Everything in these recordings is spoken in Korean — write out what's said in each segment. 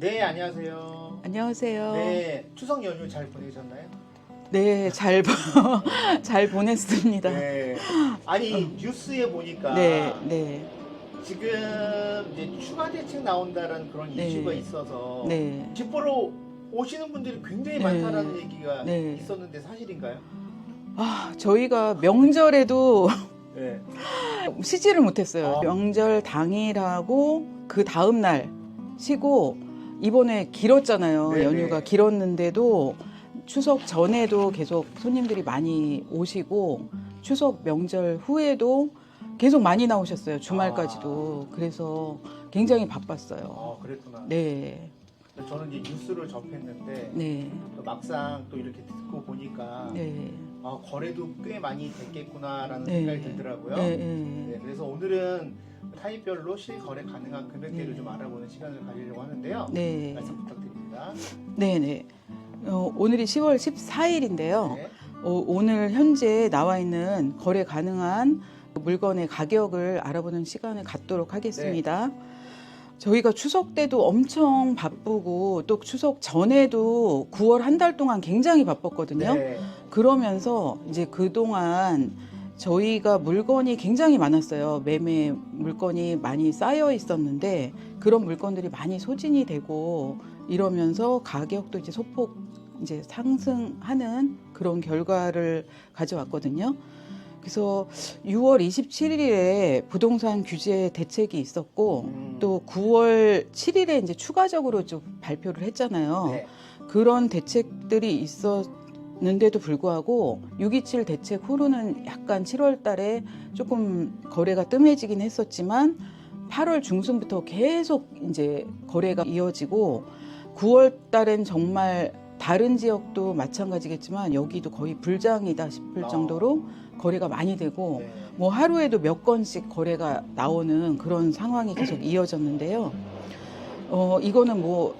네, 안녕하세요. 안녕하세요. 네, 네, 추석 연휴 잘 보내셨나요? 잘, 보- 잘 보냈습니다. 네. 아니, 뉴스에 보니까 네, 네, 지금 이제 추가 대책 나온다는 그런 네. 이슈가 있어서 네. 집 보러 오시는 분들이 굉장히 네. 많다라는 얘기가 네. 있었는데 사실인가요? 아, 저희가 명절에도 네. 쉬지를 못했어요. 아. 명절 당일하고 그 다음 날 쉬고 이번에 길었잖아요. 네네. 연휴가 길었는데도 추석 전에도 계속 손님들이 많이 오시고 추석 명절 후에도 계속 많이 나오셨어요. 주말까지도. 그래서 굉장히 바빴어요. 어, 그랬구나. 네, 저는 이제 뉴스를 접했는데 네, 또 막상 또 이렇게 듣고 보니까 네, 아, 거래도 꽤 많이 됐겠구나라는 네. 생각이 들더라고요. 네, 네, 네. 그래서 오늘은 타입별로 실거래 가능한 금액대를 네. 좀 알아보는 시간을 가지려고 하는데요. 네, 말씀 부탁드립니다. 네, 네. 어, 오늘이 10월 14일인데요. 네. 어, 오늘 현재 나와 있는 거래 가능한 물건의 가격을 알아보는 시간을 갖도록 하겠습니다. 저희가 추석 때도 엄청 바쁘고 또 추석 전에도 9월 한 달 동안 굉장히 바빴거든요. 네. 그러면서 이제 그동안 저희가 물건이 굉장히 많았어요. 매매 물건이 많이 쌓여 있었는데 그런 물건들이 많이 소진이 되고 이러면서 가격도 이제 소폭 이제 상승하는 그런 결과를 가져왔거든요. 그래서 6월 27일에 부동산 규제 대책이 있었고 음. 또 9월 7일에 이제 추가적으로 좀 발표를 했잖아요. 네. 그런 대책들이 있었 는데도 불구하고 627 대책 후로는 약간 7월 달에 조금 거래가 뜸해지긴 했었지만 8월 중순부터 계속 이제 거래가 이어지고 9월 달엔 정말 다른 지역도 마찬가지겠지만 여기도 거의 불장이다 싶을 아. 정도로 거래가 많이 되고 네. 뭐 하루에도 몇 건씩 거래가 나오는 그런 상황이 계속 이어졌는데요. 어, 이거는 뭐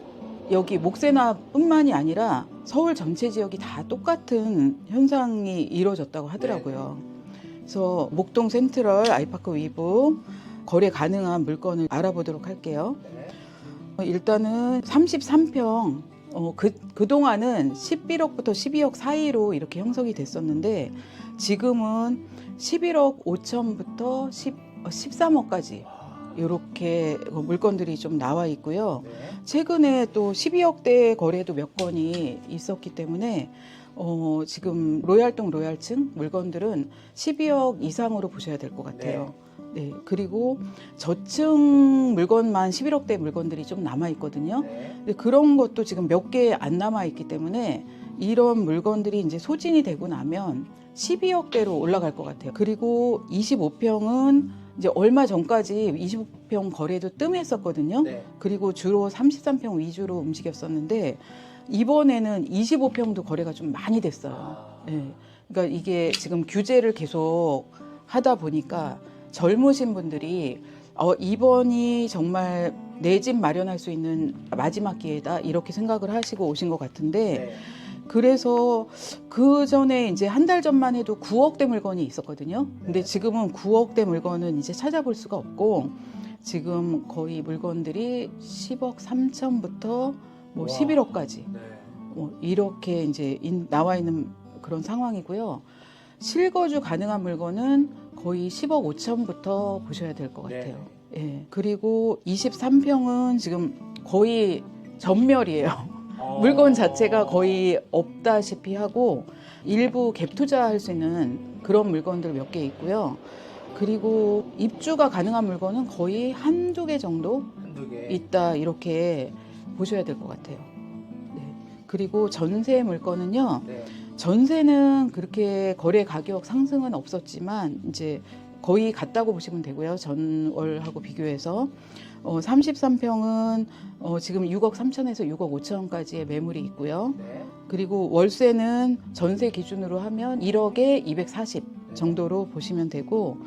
여기 목세나뿐만이 아니라 서울 전체 지역이 다 똑같은 현상이 이루어졌다고 하더라고요. 그래서 목동 센트럴 아이파크 위브 거래 가능한 물건을 알아보도록 할게요. 네. 어, 일단은 33평 어, 그, 그동안은 11억부터 12억 사이로 이렇게 형성이 됐었는데 지금은 11억 5천부터 10, 13억까지 이렇게 물건들이 좀 나와 있고요. 네. 최근에 또 12억대 거래도 몇 건이 있었기 때문에 어, 지금 로얄동 로얄층 물건들은 12억 이상으로 보셔야 될 것 같아요. 네. 그리고 저층 물건만 11억대 물건들이 좀 남아 있거든요. 네. 근데 그런 것도 지금 몇 개 안 남아 있기 때문에 이런 물건들이 이제 소진이 되고 나면 12억대로 올라갈 것 같아요. 그리고 25평은 이제 얼마 전까지 25평 거래도 뜸했었거든요. 네. 그리고 주로 33평 위주로 움직였었는데 이번에는 25평도 거래가 좀 많이 됐어요. 아, 예. 그러니까 이게 지금 규제를 계속 하다 보니까 젊으신 분들이 어, 이번이 정말 내 집 마련할 수 있는 마지막 기회다 이렇게 생각을 하시고 오신 것 같은데 네. 그래서 그 전에 이제 한 달 전만 해도 9억대 물건이 있었거든요. 근데 네. 지금은 9억대 물건은 이제 찾아볼 수가 없고 지금 거의 물건들이 10억 3천부터 뭐 와. 11억까지 네. 뭐 이렇게 이제 인- 나와 있는 그런 상황이고요. 실거주 가능한 물건은 거의 10억 5천부터 보셔야 될것 네. 같아요. 예. 그리고 23평은 지금 거의 전멸이에요. 어. 물건 자체가 거의 없다시피 하고 일부 갭 투자할 수 있는 그런 물건들 몇 개 있고요. 그리고 입주가 가능한 물건은 거의 한두 개 정도 한두 개. 있다 이렇게 보셔야 될 것 같아요. 네. 그리고 전세 물건은요. 네. 전세는 그렇게 거래 가격 상승은 없었지만 이제 거의 같다고 보시면 되고요. 전월하고 비교해서 어, 33평은 어, 지금 6억 3천에서 6억 5천까지의 매물이 있고요. 네. 그리고 월세는 전세 기준으로 하면 1억에 240 정도로 보시면 되고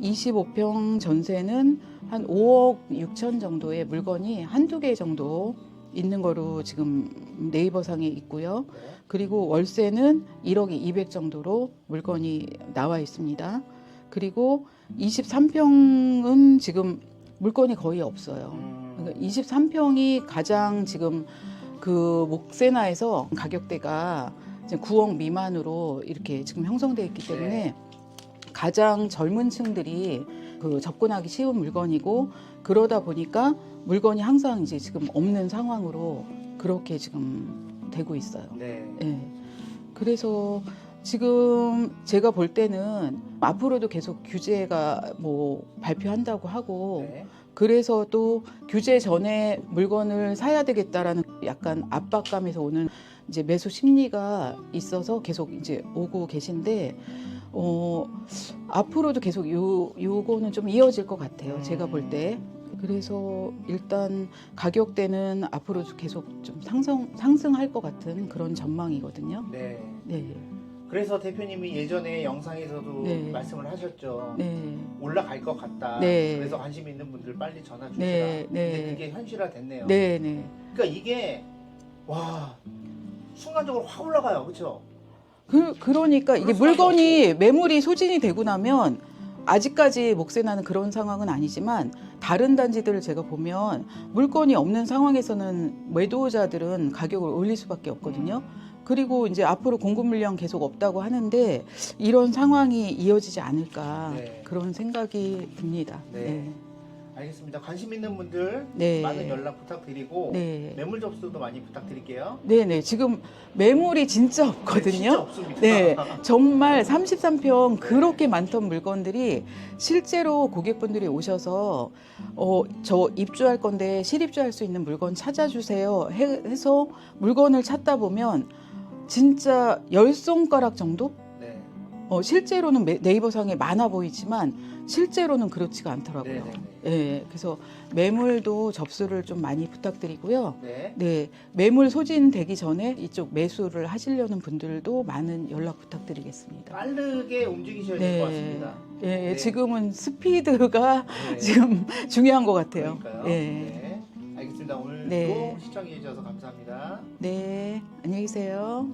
25평 전세는 한 5억 6천 정도의 물건이 한두 개 정도 있는 거로 지금 네이버 상에 있고요. 네. 그리고 월세는 1억에 200 정도로 물건이 나와 있습니다. 그리고 23평은 지금 물건이 거의 없어요. 음. 그러니까 23평이 가장 지금 그 목세나에서 가격대가 이제 9억 미만으로 이렇게 지금 형성되어 있기 때문에 네. 가장 젊은 층들이 그 접근하기 쉬운 물건이고 그러다 보니까 물건이 항상 이제 지금 없는 상황으로 그렇게 지금 되고 있어요. 네. 예. 그래서 지금 제가 볼 때는 앞으로도 계속 규제가 뭐 발표한다고 하고 네. 그래서 또 규제 전에 물건을 사야 되겠다라는 약간 압박감에서 오는 이제 매수 심리가 있어서 계속 이제 오고 계신데 어 앞으로도 계속 요 요거는 좀 이어질 것 같아요. 제가 볼 때. 그래서 일단 가격대는 앞으로도 계속 좀 상승 상승할 것 같은 그런 전망이거든요. 네. 네. 그래서 대표님이 예전에 영상에서도 네. 말씀을 하셨죠. 네. 올라갈 것 같다. 네. 그래서 관심 있는 분들 빨리 전화 주시라. 네, 네. 근데 그게 현실화 됐네요. 네, 네. 그러니까 이게 와 순간적으로 확 올라가요, 그렇죠? 그, 그러니까 이게 물건이 매물이 소진이 되고 나면 아직까지 목세 나는 그런 상황은 아니지만 다른 단지들을 제가 보면 물건이 없는 상황에서는 매도자들은 가격을 올릴 수밖에 없거든요. 그리고 이제 앞으로 공급 물량 계속 없다고 하는데 이런 상황이 이어지지 않을까 네. 그런 생각이 듭니다. 네. 네. 알겠습니다. 관심 있는 분들 네. 많은 연락 부탁드리고 네. 매물 접수도 많이 부탁드릴게요. 네, 네. 지금 매물이 진짜 네, 없거든요. 진짜 없습니다. 네, 정말 33평 그렇게 많던 물건들이 실제로 고객분들이 오셔서 어, 저 입주할 건데 실입주할 수 있는 물건 찾아주세요 해- 해서 물건을 찾다 보면 진짜 열 손가락 정도? 네. 어, 실제로는 매- 네이버 상에 많아 보이지만 실제로는 그렇지가 않더라고요. 네, 네, 예, 그래서 매물도 접수를 좀 많이 부탁드리고요. 네. 네, 매물 소진되기 전에 이쪽 매수를 하시려는 분들도 많은 연락 부탁드리겠습니다. 빠르게 움직이셔야 될것 같습니다. 예, 예, 네. 지금은 스피드가 네. 지금 중요한 것 같아요. 그러니까요. 예. 네. 오늘도 네. 시청해 주셔서 감사합니다. 네, 안녕히 계세요.